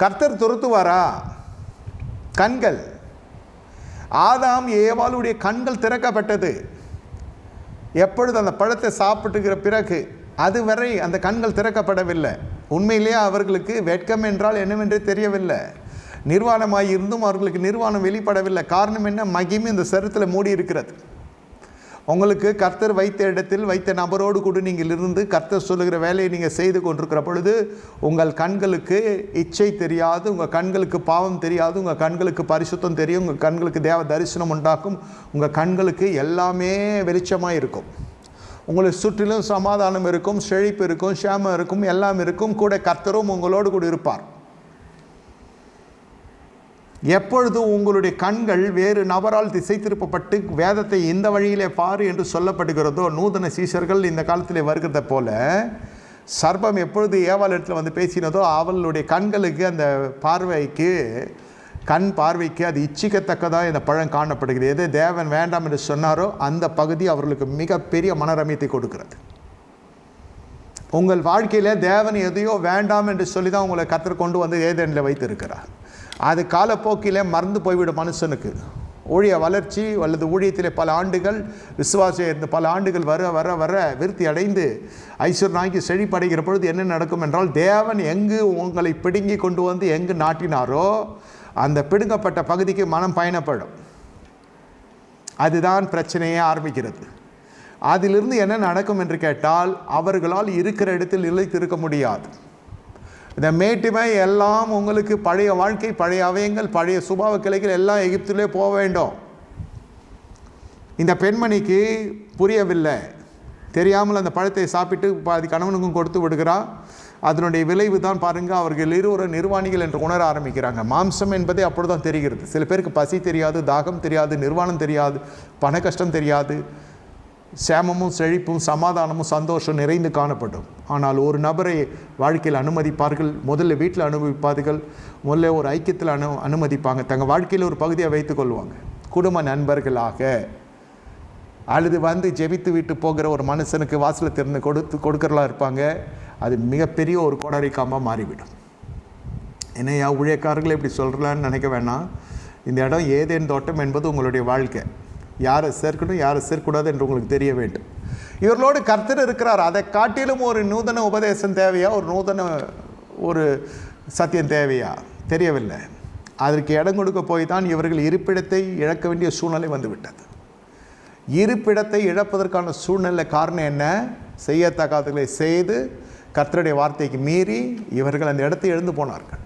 கர்த்தர் துரத்துவாரா? கண்கள். ஆதாம் ஏவாளுடைய கண்கள் திறக்கப்பட்டது. எப்பொழுது அந்த பழத்தை சாப்பிட்டுக்கிற பிறகு அதுவரை அந்த கண்கள் திறக்கப்படவில்லை. உண்மையிலேயே அவர்களுக்கு வெட்கம் என்றால் என்னவென்றே தெரியவில்லை. நிர்வாணமாய் இருந்தும் அவர்களுக்கு நிர்வாணம் வெளிப்படவில்லை. காரணம் என்ன? மகிமை இந்த சருத்தில் மூடி இருக்கிறது உங்களுக்கு கர்த்தர் வைத்த இடத்தில் வைத்த நபரோடு கூட நீங்கள் இருந்து கர்த்தர் சொல்லுகிற வேலையை நீங்கள் செய்து கொண்டிருக்கிற பொழுது உங்கள் கண்களுக்கு இச்சை தெரியாது உங்கள் கண்களுக்கு பாவம் தெரியாது உங்கள் கண்களுக்கு பரிசுத்தம் தெரியும் உங்கள் கண்களுக்கு தேவ தரிசனம் உண்டாக்கும் உங்கள் கண்களுக்கு எல்லாமே வெளிச்சமாக இருக்கும். உங்களை சுற்றிலும் சமாதானம் இருக்கும் செழிப்பு இருக்கும் சேமம் இருக்கும் எல்லாம் இருக்கும் கூட கர்த்தரும் உங்களோடு கூட இருப்பார். எப்பொழுது உங்களுடைய கண்கள் வேறு நபரால் திசை திருப்பப்பட்டு வேதத்தை இந்த வழியிலே பாரு என்று சொல்லப்படுகிறதோ நூதன சீஷர்கள் இந்த காலத்தில் வருகிறத போல சர்பம் எப்பொழுது ஏவாள் இடத்துல வந்து பேசினதோ அவளுடைய கண்களுக்கு அந்த பார்வைக்கு கண் பார்வைக்கு அது இச்சிக்கத்தக்கதாக இந்த பழம் காணப்படுகிறது. எது தேவன் வேண்டாம் என்று சொன்னாரோ அந்த பகுதி அவர்களுக்கு மிகப்பெரிய மனரமியத்தை கொடுக்கிறது. உங்கள் வாழ்க்கையில் தேவன் எதையோ வேண்டாம் என்று சொல்லி தான் உங்களை கத்தர் கொண்டு வந்து ஏதேனில் வைத்திருக்கிறார். அது காலப்போக்கில் மறந்து போய்விடும் மனுஷனுக்கு. ஊழிய வளர்ச்சி அல்லது ஊழியத்தில் பல ஆண்டுகள் விசுவாசம் இருந்து பல ஆண்டுகள் வர வர வர விருத்தி அடைந்து ஐஸ்வர் நாய்க்கு செழிப்படைகிற பொழுது என்ன நடக்கும் என்றால் தேவன் எங்கு உங்களை பிடுங்கி கொண்டு வந்து எங்கு நாட்டினாரோ அந்த பிடுங்கப்பட்ட பகுதிக்கு மனம் பயணப்படும். அதுதான் பிரச்சனையே ஆரம்பிக்கிறது. அதிலிருந்து என்ன நடக்கும் என்று கேட்டால் அவர்களால் இருக்கிற இடத்தில் நிலைத்திருக்க முடியாது. இந்த மேட்டுமை எல்லாம் உங்களுக்கு பழைய வாழ்க்கை பழைய அவயங்கள் பழைய சுபாவ கிளைகள் எல்லாம் எகிப்திலே போக வேண்டும். இந்த பெண்மணிக்கு புரியவில்லை. தெரியாமல் அந்த பழத்தை சாப்பிட்டு பாதி கணவனுக்கும் கொடுத்து விடுகிறார் அதனுடைய விளைவு தான் பாருங்கள் அவர்கள் இருவர நிர்வாணிகள் என்று உணர ஆரம்பிக்கிறாங்க. மாம்சம் என்பதே அப்படி தான் தெரிகிறது. சில பேருக்கு பசி தெரியாது தாகம் தெரியாது நிர்வாணம் தெரியாது பண கஷ்டம் தெரியாது. சேமமும் செழிப்பும் சமாதானமும் சந்தோஷம் நிறைந்து காணப்படும். ஆனால் ஒரு நபரை வாழ்க்கையில் அனுமதிப்பார்கள். முதல்ல வீட்டில் அனுபவிப்பார்கள் முதல்ல ஒரு ஐக்கியத்தில் அனு அனுமதிப்பாங்க. தங்கள் வாழ்க்கையில் ஒரு பகுதியை வைத்துக் கொள்வாங்க. குடும்ப நண்பர்களாக அல்லது வந்து ஜெபித்து விட்டு போகிற ஒரு மனுஷனுக்கு வாசலை திறந்து கொடுத்து கொடுக்குறலாம் இருப்பாங்க. அது மிகப்பெரிய ஒரு கோடரிக்காமல் மாறிவிடும். என்னையா ஊழியக்காரர்கள் இப்படி சொல்கிறலான்னு நினைக்க வேணாம். இந்த இடம் ஏதேன் தோட்டம் என்பது உங்களுடைய வாழ்க்கை. யாரை சேர்க்கணும் யாரை சேர்க்கக்கூடாது என்று உங்களுக்கு தெரிய வேண்டும். இவர்களோடு கர்த்தர் இருக்கிறார். அதை காட்டிலும் ஒரு நூதன உபதேசம் தேவையா? ஒரு நூதன ஒரு சத்தியம் தேவையா? தெரியவில்லை. அதற்கு இடம் கொடுக்க போய் தான் இவர்கள் இருப்பிடத்தை இழக்க வேண்டிய சூழ்நிலை வந்துவிட்டது. இருப்பிடத்தை இழப்பதற்கான சூழ்நிலை காரணம் என்ன? செய்யத்தகாதங்களை செய்து கர்த்தருடைய வார்த்தைக்கு மீறி இவர்கள் அந்த இடத்தை எழுந்து போனார்கள்.